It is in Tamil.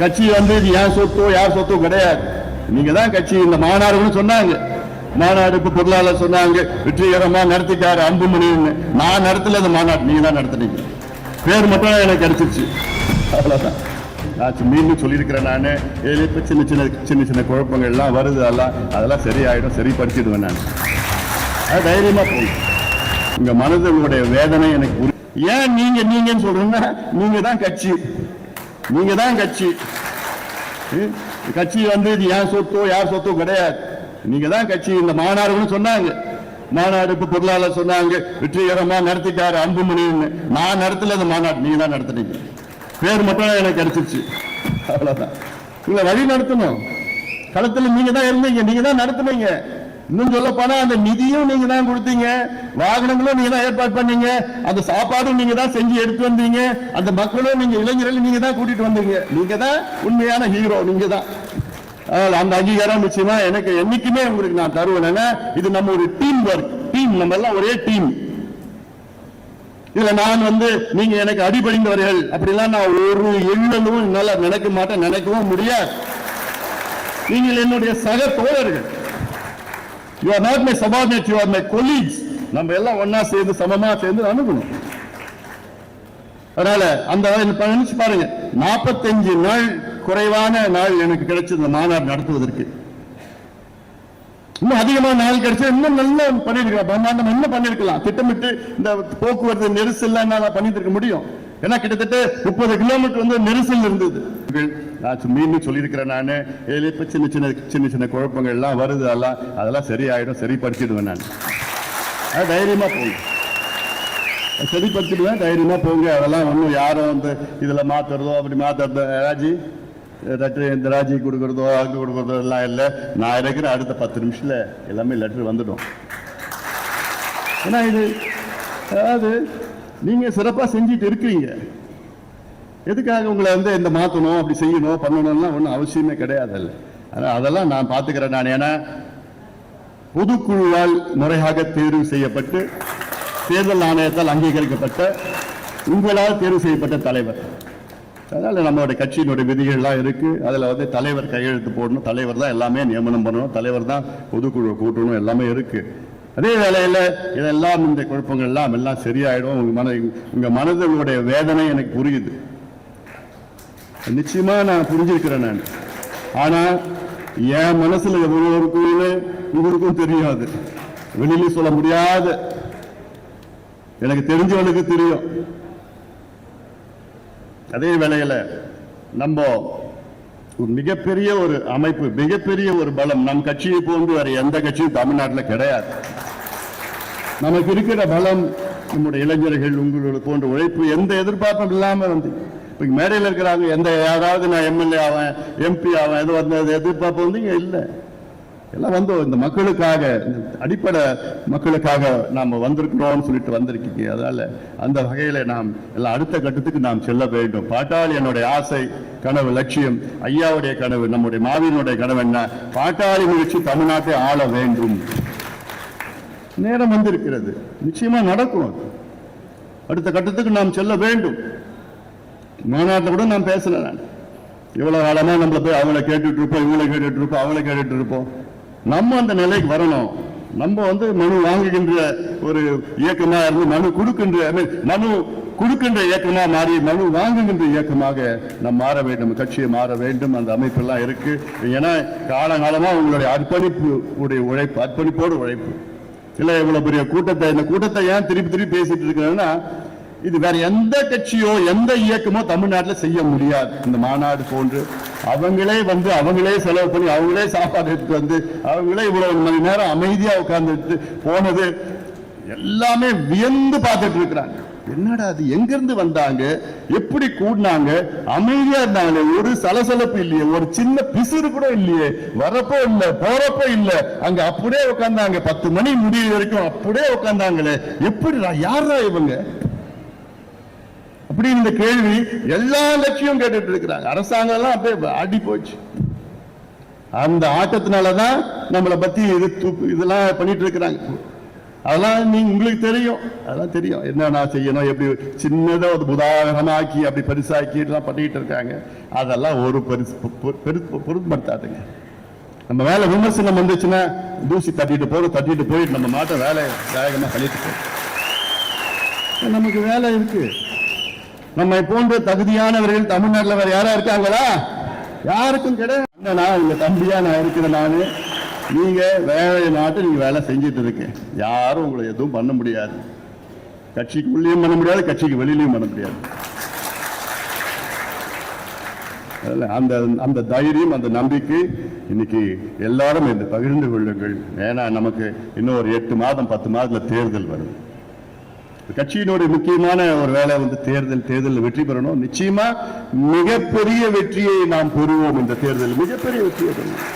கட்சி வந்து இது ஏன் சொத்தோ யார் சொத்தோ கிடையாது. நீங்க தான் கட்சி இந்த மாநாடுன்னு சொன்னாங்க. மாநாடு இப்ப பொருளாளர் சொன்னாங்க வெற்றிகரமா நடத்திட்டாரு அன்புமணின்னு. நான் நடத்தல அந்த மாநாடு நீங்க தான் நடத்துனீங்க. பேர் மட்டும் எனக்கு கிடைச்சிருச்சு. அவ்வளவுதான். நான் மீண்டும் சொல்லியிருக்கிறேன் நான். இதில் இப்போ சின்ன சின்ன சின்ன சின்ன குழப்பங்கள் எல்லாம் வருது அதெல்லாம் அதெல்லாம் சரியாயிடும் சரிப்படுத்திடுவேன் நான். அது தைரியமாக போய் உங்கள் மனது உங்களுடைய வேதனை எனக்கு ஏன் நீங்கள் நீங்கன்னு சொல்கிறீங்கன்னா நீங்கள் தான் கட்சி. நீங்க தான் கட்சி கட்சி வந்து இது ஏன் சொத்தோ யார் சொத்தோ கிடையாது. நீங்க தான் கட்சி. இந்த மாநாடுன்னு சொன்னாங்க. மாநாடு இப்ப பொருளாளர் சொன்னாங்க வெற்றிகரமா நடத்திட்டாரு அன்புமணின்னு. நான் நடத்தல அந்த மாநாடு நீங்க தான் நடத்துனீங்க பேர் மட்டும் எனக்கு கிடைச்சிருச்சு. அவ்வளவுதான். உங்களை வழி நடத்தணும். களத்துல நீங்க தான் இருந்தீங்க நீங்க தான் நடத்துனீங்க. இன்னும் சொல்ல போனா அந்த நிதியும் நீங்க தான் கொடுத்தீங்க. வாகனங்களும் நீங்க தான் ஏற்பாடு பண்ணீங்க. அந்த சாப்பாடும் நீங்க தான் செஞ்சு எடுத்து வந்தீங்க. அந்த மக்களும் நீங்க இளைஞர்கள் நீங்க தான் கூட்டிட்டு வந்தீங்க. நீங்க தான் உண்மையான ஹீரோ நீங்க தான். அந்த அங்கீகாரம் நிச்சயமா எனக்கு என்னைக்குமே உங்களுக்கு நான் தருவேன். இது நம்ம ஒரு டீம் ஒர்க் டீம் நம்ம எல்லாம் ஒரே டீம் இதுல நான் வந்து நீங்க எனக்கு அடிபடிந்தவர்கள் அப்படிலாம் நான் ஒரு எண்ணமும் என்னால நினைக்க மாட்டேன் நினைக்கவும் முடியாது. நீங்கள் என்னுடைய சக தோழர்கள். You are not my subordinate you are my colleagues நம்ம எல்லாம் ஒன்னா சேர்ந்து சமமா சேர்ந்து அணுகணும் அதனால அந்த நினைச்சு பாருங்க. நாற்பத்தஞ்சு நாள் குறைவான நாள் எனக்கு கிடைச்சது இந்த மாநாடு நடத்துவதற்கு. இன்னும் அதிகமான நாள் கிடைச்சா இன்னும் நல்லா பண்ணிருக்கலாம் பிரம்மாண்டம் என்ன பண்ணிருக்கலாம் திட்டமிட்டு இந்த போக்குவரத்து நெரிசல் என்னால பண்ணிட்டு இருக்க முடியும். ஏன்னா கிட்டத்தட்ட முப்பது கிலோமீட்டர் வந்து நெரிசல் இருந்தது. நான் மீண்டும் சொல்லியிருக்கிறேன் நான் இதுல இப்போ சின்ன சின்ன சின்ன சின்ன குழப்பங்கள் எல்லாம் வருது அதெல்லாம் அதெல்லாம் சரியாயிடும் சரிப்படுத்திடுவேன் நான். தைரியமாக தைரியமா போகும் சரிப்படுத்திடுவேன் தைரியமா போங்க அதெல்லாம் ஒன்றும் யாரும் வந்து இதுல மாத்துறதோ அப்படி மாற்றுறதோ ராஜி லெட்டர் இந்த ராஜி கொடுக்குறதோ அங்கே கொடுக்குறதோ எல்லாம் இல்லை. நான் இருக்கிற அடுத்த பத்து நிமிஷத்துல எல்லாமே லெட்டர் வந்துடும். ஏன்னா இது அதாவது நீங்க சிறப்பா செஞ்சுட்டு இருக்கிறீங்க. எதுக்காக உங்களை வந்து இந்த மாற்றணும் அப்படி செய்யணும் பண்ணணும்லாம் ஒன்றும் அவசியமே கிடையாதுல்ல. அதனால் அதெல்லாம் நான் பார்த்துக்கிறேன் நான். ஏன்னா பொதுக்குழுவால் முறையாக தேர்வு செய்யப்பட்டு தேர்தல் ஆணையத்தால் அங்கீகரிக்கப்பட்ட உங்களால் தேர்வு செய்யப்பட்ட தலைவர். அதனால் நம்மளுடைய கட்சியினுடைய விதிகள்லாம் இருக்குது அதில் வந்து தலைவர் கையெழுத்து போடணும். தலைவர் தான் எல்லாமே நியமனம் பண்ணணும். தலைவர் தான் பொதுக்குழு கூட்டணும். எல்லாமே இருக்குது அதே வேளையில் இதெல்லாம் இந்த குழப்பங்கள் எல்லாம் எல்லாம் சரியாயிடும். உங்கள் மன உங்கள் மனதனுடைய வேதனை எனக்கு புரியுது. நிச்சயமா நான் புரிஞ்சிருக்கிறேன் நான். ஆனா என் மனசுல எவ்வளவு இருக்குன்னு உங்களுக்கும் தெரியாது. வெளியில சொல்ல முடியாது. எனக்கு தெரிஞ்சவனுக்கு தெரியும். அதே வேளையில நம்ம ஒரு மிகப்பெரிய ஒரு அமைப்பு மிகப்பெரிய ஒரு பலம் நம் கட்சியை போன்று வேற எந்த கட்சியும் தமிழ்நாட்டில் கிடையாது. நமக்கு இருக்கிற பலம் நம்முடைய இளைஞர்கள் உங்களோட போன்ற உழைப்பு எந்த எதிர்பார்ப்பும் இல்லாமல் வந்து இப்போ மேடையில் இருக்கிறாங்க எந்த யாராவது நான் எம்எல்ஏ ஆவேன் எம்பி ஆவேன் எது வந்து எதிர்பார்ப்பு வந்து இங்கே இல்லை. எல்லாம் வந்தோம் இந்த மக்களுக்காக இந்த அடிப்படை மக்களுக்காக நாம் வந்திருக்கிறோம்னு சொல்லிட்டு வந்திருக்கீங்க. அதனால அந்த வகையில் நாம் எல்லாம் அடுத்த கட்டத்துக்கு நாம் செல்ல வேண்டும். பாட்டாளி என்னுடைய ஆசை கனவு லட்சியம் ஐயாவுடைய கனவு நம்முடைய மாவியனுடைய கனவு என்ன? பாட்டாளி முயற்சி தமிழ்நாட்டை ஆள வேண்டும். நேரம் வந்திருக்கிறது. நிச்சயமா நடக்கும் அடுத்த கட்டத்துக்கு நாம் செல்ல வேண்டும். மாநாட்டில் கூட நான் பேசலை நான். இவ்வளோ காலமாக நம்மளை போய் அவங்கள கேட்டுட்டு இருப்போம் இவங்கள கேட்டுட்டு இருப்போம் அவங்கள கேட்டுட்டு இருப்போம். நம்ம அந்த நிலைக்கு வரணும். நம்ம வந்து மனு வாங்குகின்ற ஒரு இயக்கமாக இருந்து மனு கொடுக்கின்ற மனு கொடுக்கின்ற இயக்கமாக மாறி மனு வாங்குகின்ற இயக்கமாக நாம் மாற வேண்டும். கட்சியை மாற வேண்டும். அந்த அமைப்பெல்லாம் இருக்கு. ஏன்னா காலங்காலமாக உங்களுடைய அர்ப்பணிப்பு உடைய உழைப்பு அர்ப்பணிப்போடு உழைப்பு. இல்லை இவ்வளோ பெரிய கூட்டத்தை இந்த கூட்டத்தை ஏன் திருப்பி திருப்பி பேசிட்டு இருக்கிறேன்னா இது வேற எந்த கட்சியோ எந்த இயக்கமோ தமிழ்நாட்டில் செய்ய முடியாது. இந்த மாநாடு போன்று அவங்களே வந்து அவங்களே செலவு பண்ணி அவங்களே சாப்பாடு எடுத்துட்டு வந்து அவங்களே இவ்வளவு மணி நேரம் அமைதியா உட்கார்ந்துட்டு போனது எல்லாமே வியந்து பார்த்துட்டு இருக்கிறாங்க. என்னடா அது? எங்கிருந்து வந்தாங்க? எப்படி கூடினாங்க? அமைதியா இருந்தாங்களே ஒரு சலசலப்பு இல்லையே ஒரு சின்ன பிசுறு கூட இல்லையே வரப்போ இல்ல போறப்போ இல்ல அங்க அப்படியே உட்கார்ந்தாங்க. பத்து மணி முடிவு வரைக்கும் அப்படியே உட்கார்ந்தாங்களே எப்படிடா யாரா இவங்க? அப்படி இந்த கேள்வி எல்லா லட்சியம் கேட்டுட்டு இருக்கிறாங்க. அரசாங்கம் அப்படியே அடி போச்சு. அந்த ஆட்டத்தினாலதான் நம்மளை பத்தி இது தூக்கு- இதெல்லாம் பண்ணிட்டு இருக்கிறாங்க. அதெல்லாம் நீங்க உங்களுக்கு தெரியும். அதெல்லாம் தெரியும். என்ன நான் செய்யணும் எப்படி சின்னதாக ஒரு உதாரணமாக்கி அப்படி பெருசாக்கி எல்லாம் பண்ணிட்டு இருக்காங்க. அதெல்லாம் ஒரு பெருசு பொ- பொருட்படுத்தாதுங்க. நம்ம வேலை விமர்சனம் வந்துச்சுன்னா தூசி தட்டிட்டு போகிற தட்டிட்டு போயிட்டு நம்ம மாட்ட வேலை வேகமாக கழிட்டு போறோம் நமக்கு வேலை இருக்கு. நம்மை போன்ற தகுதியானவர்கள் தமிழ்நாட்டில் வேற யாரா இருக்காங்களா? யாருக்கும் கிடையாது அண்ணனா உங்க தம்பியா நான் இருக்கிறேன் நானு. நீங்க வேலை நாட்டு நீங்க வேலை செஞ்சுட்டு இருக்கேன் யாரும் உங்களை எதுவும் பண்ண முடியாது. கட்சிக்குள்ளேயும் பண்ண முடியாது கட்சிக்கு வெளியிலையும் பண்ண முடியாது. அந்த அந்த தைரியம் அந்த நம்பிக்கை இன்னைக்கு எல்லாரும் இந்த பகிர்ந்து கொள்ளுங்கள். ஏன்னா நமக்கு இன்னும் ஒரு எட்டு மாதம் பத்து மாதத்துல தேர்தல் வரும். கட்சியினுடைய முக்கியமான ஒரு வேலை வந்து தேர்தல் தேர்தலில் வெற்றி பெறணும். நிச்சயமா மிகப்பெரிய வெற்றியை நாம் பெறுவோம் இந்த தேர்தல் மிகப்பெரிய வெற்றியை பெறுவோம்.